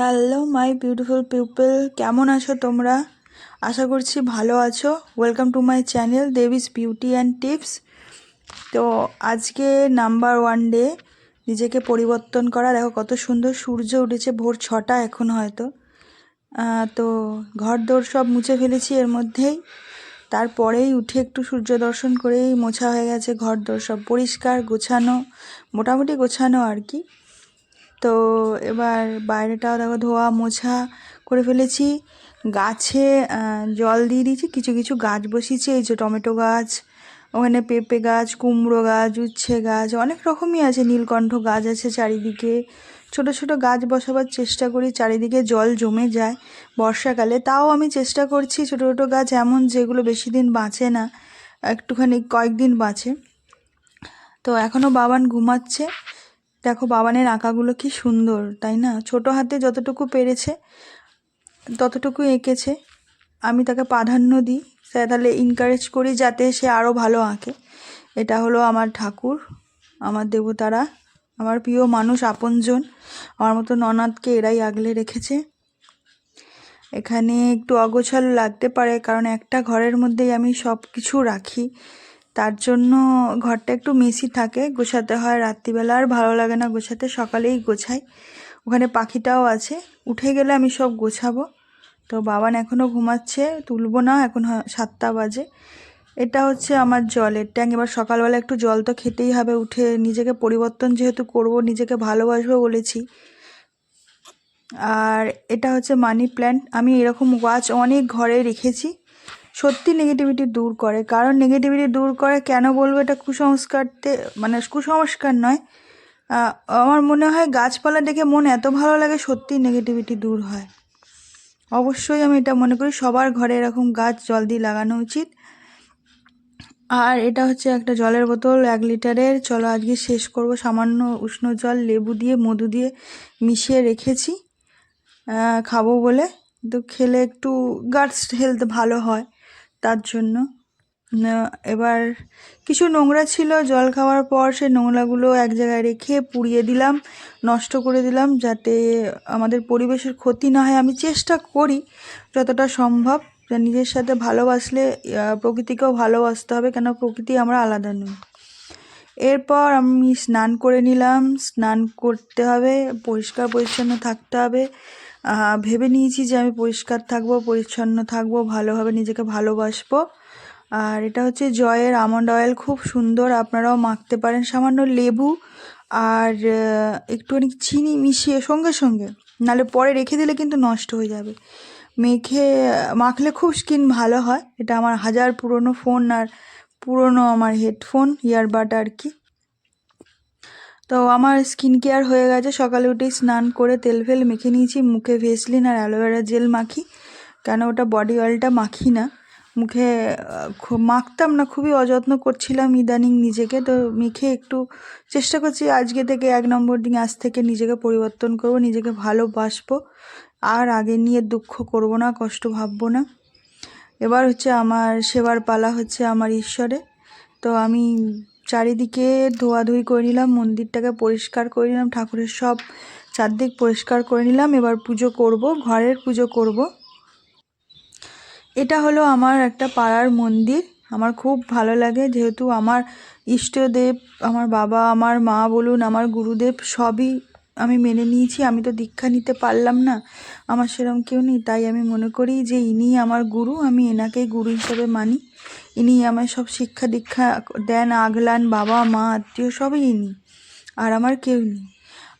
Hello my beautiful people কেমন আছো তোমরা? আশা করছি ভালো আছো। ওয়েলকাম টু মাই চ্যানেল দেবিস বিউটি অ্যান্ড টিপস তো আজকে নাম্বার ওয়ান ডে নিজেকে পরিবর্তন করা। দেখো কত সুন্দর সূর্য উঠেছে, ভোর ছটা এখন হয়তো। তো ঘর দৌড় সব মুছে ফেলেছি এর মধ্যেই। তারপরেই উঠে একটু সূর্য দর্শন করেই মোছা হয়ে গেছে ঘর দৌড় সব পরিষ্কার, গোছানো, মোটামুটি গোছানো আর কি। তো এবার বাইরেটাও দেখো ধোয়া মোছা করে ফেলেছি। গাছে জল দিয়ে দিয়েছি, কিছু কিছু গাছ বসিয়েছি, এই যে টমেটো গাছ, ওখানে পেঁপে গাছ, কুমড়ো গাছ, উচ্ছে গাছ, অনেক রকমই আছে, নীলকণ্ঠ গাছ আছে চারিদিকে। ছোট ছোট গাছ বসাবার চেষ্টা করি, চারিদিকে জল জমে যায় বর্ষাকালে। তাও আমি চেষ্টা করছি ছোট ছোট গাছ এমন যেগুলো বেশি দিন বাঁচে না, একটুখানি কয়েকদিন বাঁচে। তো এখনও বাবান ঘুমাচ্ছে। দেখো বাবানের আঁকাগুলো কি সুন্দর, তাই না? ছোট হাতে যতটুকু পেরেছে ততটুকু এঁকেছে। আমি তাকে প্রাধান্য দিই তাহলে ইনকারেজ করি যাতে সে আরও ভালো আঁকে। এটা হলো আমার ঠাকুর, আমার দেবতারা, আমার প্রিয় মানুষ, আপনজন। আমার মতো ননাথকে এরাই আগলে রেখেছে। এখানে একটু অগোছালো লাগতে পারে, কারণ একটা ঘরের মধ্যেই আমি সব কিছু রাখি। তার জন্য ঘরটা একটু মেসি থাকে, গোছাতে হয় রাত্রিবেলা। আর ভালো লাগে না গোছাতে, সকালেই গোছাই। ওখানে পাখিটাও আছে। উঠে গেলে আমি সব গোছাবো। তো বাবান এখনও ঘুমাচ্ছে, তুলবো না, এখন সাতটা বাজে। এটা হচ্ছে আমার জলের ট্যাঙ্ক। এবার সকালবেলা একটু জল তো খেতেই হবে, উঠে নিজেকে পরিবর্তন যেহেতু করব, নিজেকে ভালোবাসবো বলেছি। আর এটা হচ্ছে মানি প্ল্যান্ট আমি এরকম গাছ অনেক ঘরে রেখেছি। সত্যি নেগেটিভিটি দূর করে। কারণ নেগেটিভিটি দূর করে কেন বলব? এটা কুসংস্কারতে মানে কুসংস্কার নয়। আমার মনে হয় গাছপালা দেখে মন এত ভালো লাগে সত্যি নেগেটিভিটি দূর হয়। অবশ্যই আমি এটা মনে করি, সবার ঘরে এরকম গাছ জল দিয়ে লাগানো উচিত। আর এটা হচ্ছে একটা জলের বোতল, এক লিটারের। চলো আজকে শেষ করব। সামান্য উষ্ণ জল, লেবু দিয়ে, মধু দিয়ে মিশিয়ে রেখেছি। খাব বলে। তো খেলে একটু গাটস হেলথ ভালো হয়। তার জন্য। এবার কিছু নোংরা ছিল, জল খাওয়ার পর সেই নোংরাগুলো এক জায়গায় রেখে পুড়িয়ে দিলাম, নষ্ট করে দিলাম, যাতে আমাদের পরিবেশের ক্ষতি না হয়। আমি চেষ্টা করি যতটা সম্ভব নিজের সাথে ভালোবাসলে প্রকৃতিকেও ভালোবাসতে হবে, কেন প্রকৃতি আমরা আলাদা নই। এরপর আমি স্নান করে নিলাম, স্নান করতে হবে পরিষ্কার পরিচ্ছন্ন থাকতে হবে। ভেবে নিয়েছি যে আমি পরিষ্কার থাকব, পরিচ্ছন্ন থাকব, ভালোভাবে নিজেকে ভালোবাসবো। আর এটা হচ্ছে জয়ের আমন্ড অয়েল, খুব সুন্দর, আপনারাও মাখতে পারেন। সামান্য লেবু আর একটুখানি চিনি মিশিয়ে সঙ্গে সঙ্গে, নাহলে পরে রেখে দিলে কিন্তু নষ্ট হয়ে যাবে। মেখে, মাখলে খুব স্কিন ভালো হয়। এটা আমার হাজার পুরনো ফোন আর পুরনো আমার হেডফোন, ইয়ারবাড আর কি। তো আমার স্কিন কেয়ার হয়ে গেছে। সকালে উঠেই স্নান করে তেল ফেল মেখে নিয়েছি। মুখে ভেসলিন আর অ্যালোভেরা জেল মাখি। কেন ওটা বডি অয়েলটা মাখি না। মুখে মাখতাম না, খুবই অযত্ন করছিলাম ইদানিং নিজেকে। তো মেখে একটু চেষ্টা করছি আজকে থেকে এক নম্বর দিন, আজ থেকে নিজেকে পরিবর্তন করব, নিজেকে ভালোবাসবো আর আগে নিয়ে দুঃখ করব না, কষ্ট ভাববো না। এবার হচ্ছে আমার সেবার পালা হচ্ছে আমার ঈশ্বরে। তো আমি চারিদিকে ধোয়াধুয়ি করে নিলাম, মন্দিরটাকে পরিষ্কার করে নিলাম, ঠাকুরের সব চারদিক পরিষ্কার করে নিলাম। এবার পুজো করব, ঘরের পুজো করব। এটা হলো আমার একটা পাড়ার মন্দির। আমার খুব ভালো লাগে, যেহেতু আমার ইষ্টদেব, আমার বাবা, আমার মা বলুন, আমার গুরুদেব সবই আমি মেনে নিয়েছি। আমি তো দীক্ষা নিতে পারলাম না, আমার সেরকম কেউ নেই। তাই আমি মনে করি যে ইনি আমার গুরু, আমি এনাকেই গুরু হিসেবে মানি। ইনি আমায় সব শিক্ষা দীক্ষা দেন, আগলান, বাবা, মা, আত্মীয়, সবই ইনি। আর আমার কেউ নেই।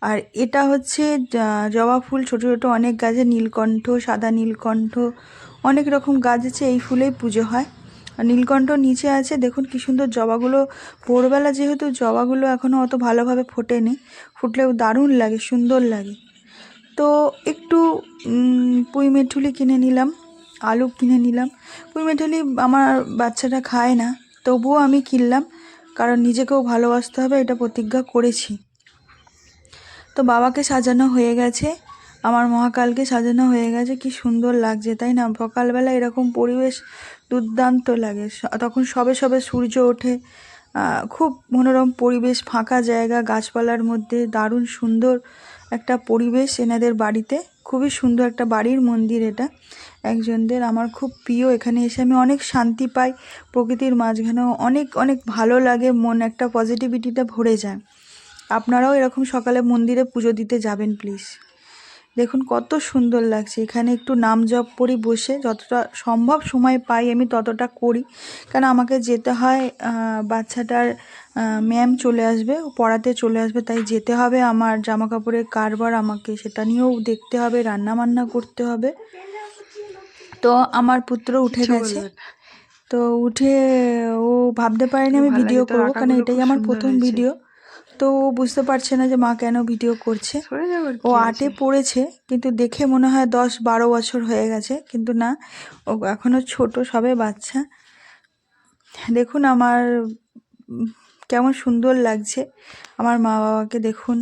আর এটা হচ্ছে জবা ফুল, ছোট ছোট অনেক গাছে নীলকণ্ঠ, সাদা নীলকণ্ঠ, অনেক রকম গাছ আছে, এই ফুলেই পুজো হয়। আর নীলকণ্ঠ নিচে আছে, দেখুন কি সুন্দর জবাগুলো। ভোরবেলা যেহেতু জবাগুলো এখনও অত ভালোভাবে ফোটেনি, ফুটলেও দারুণ লাগে, সুন্দর লাগে। তো একটু পুঁই মেঠুলি কিনে নিলাম। আলু কিনে নিলাম। মেঠুলি আমার বাচ্চাটা খায় না। তবুও আমি কিনলাম, কারণ নিজেকেও ভালোবাসতে হবে, এটা প্রতিজ্ঞা করেছি। তো বাবাকে সাজানো হয়ে গেছে। আমার মহাকালকে সাজানো হয়ে গেছে। কি সুন্দর লাগছে, তাই না? সকালবেলা এরকম পরিবেশ দুর্দান্ত লাগে। তখন সবে সবে সূর্য ওঠে। খুব মনোরম পরিবেশ, ফাঁকা জায়গা, গাছপালার মধ্যে, দারুণ সুন্দর একটা পরিবেশ এনাদের বাড়িতে। খুবই সুন্দর একটা বাড়ির মন্দির এটা। একজনদের আমার খুব প্রিয়। এখানে এসে আমি অনেক শান্তি পাই। প্রকৃতির মাঝখানেও অনেক অনেক ভালো লাগে, মন একটা পজিটিভিটিতে ভরে যায়। আপনারাও এরকম সকালে মন্দিরে পুজো দিতে যাবেন প্লিজ দেখুন, কত সুন্দর লাগছে। এখানে একটু নাম জপ করি বসে। যতটা সম্ভব সময় পাই আমি ততটা করি। কারণ আমাকে যেতে হয় বাচ্চাটার ম্যাম চলে আসবে পড়াতে চলে আসবে, তাই যেতে হবে আমার। জামা কাপড়ের কারবার আমাকে, সেটা নিয়েও দেখতে হবে রান্না বান্না করতে হবে। তো আমার পুত্র উঠে গেছে। তো উঠে ও ভাবতে পারেনি আমি ভিডিও করব কারণ এটাই আমার প্রথম ভিডিও তো ও বুঝতে পারছে না যে মা কেন ভিডিও করছে। ও আটে পড়েছে কিন্তু দেখে মনে হয় দশ বারো বছর হয়ে গেছে কিন্তু না ও এখনও ছোট সবে বাচ্চা। দেখুন আমার কেমন সুন্দর লাগছে আমার মা বাবাকে দেখুন।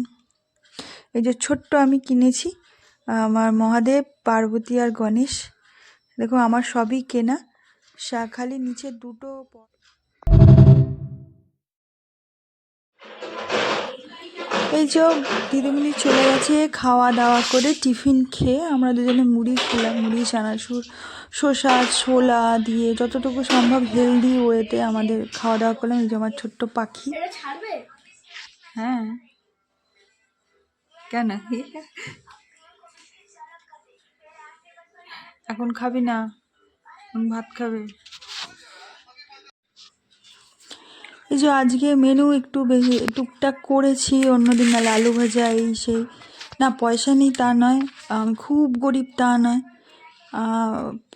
এই যে ছোট্ট আমি কিনেছি আমার মহাদেব পার্বতী আর গণেশ। দেখুন আমার সবই কেনা। সা- খালি নিচে দুটো এই যে দিদিমণি চলে গেছে খাওয়া দাওয়া করে টিফিন খেয়ে আমরা দুজনে মুড়ি খেলাম। মুড়ি চানাচুর শসা ছোলা দিয়ে যতটুকু সম্ভব হেলদি ওয়েতে আমাদের খাওয়া দাওয়া করলাম। এই যে আমার ছোট্ট পাখি। হ্যাঁ। কেন? এখন খাবি না ভাত খাবে। এই যে আজকে মেনু একটু বেশি, টুকটাক করেছি, অন্যদিন নাহলে আলু ভাজা, এই সেই। না, পয়সা নেই তা নয়, আমি, খুব গরিব তা নয়।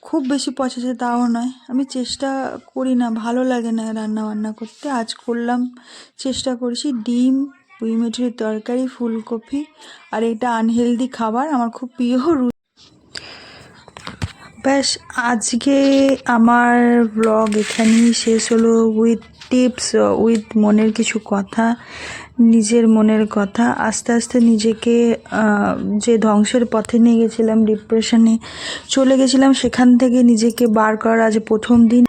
খুব বেশি আছে তাও নয়। আমি চেষ্টা করি না, ভালো লাগে না রান্না বান্না করতে। আজ করলাম, চেষ্টা করেছি ডিম, পুঁই মিঠুরির তরকারি, ফুলকপি, আর এটা আনহেলদি খাবার। আমার খুব প্রিয় ব্যাস, আজকে আমার ব্লগ এখানেই শেষ হলো উইথ টিপস উইথ মনের কিছু কথা, নিজের মনের কথা। আস্তে আস্তে নিজেকে যে ধ্বংসের পথে নিয়ে গেছিলাম ডিপ্রেশনে চলে গেছিলাম, সেখান থেকে নিজেকে বার করার আজ প্রথম দিন।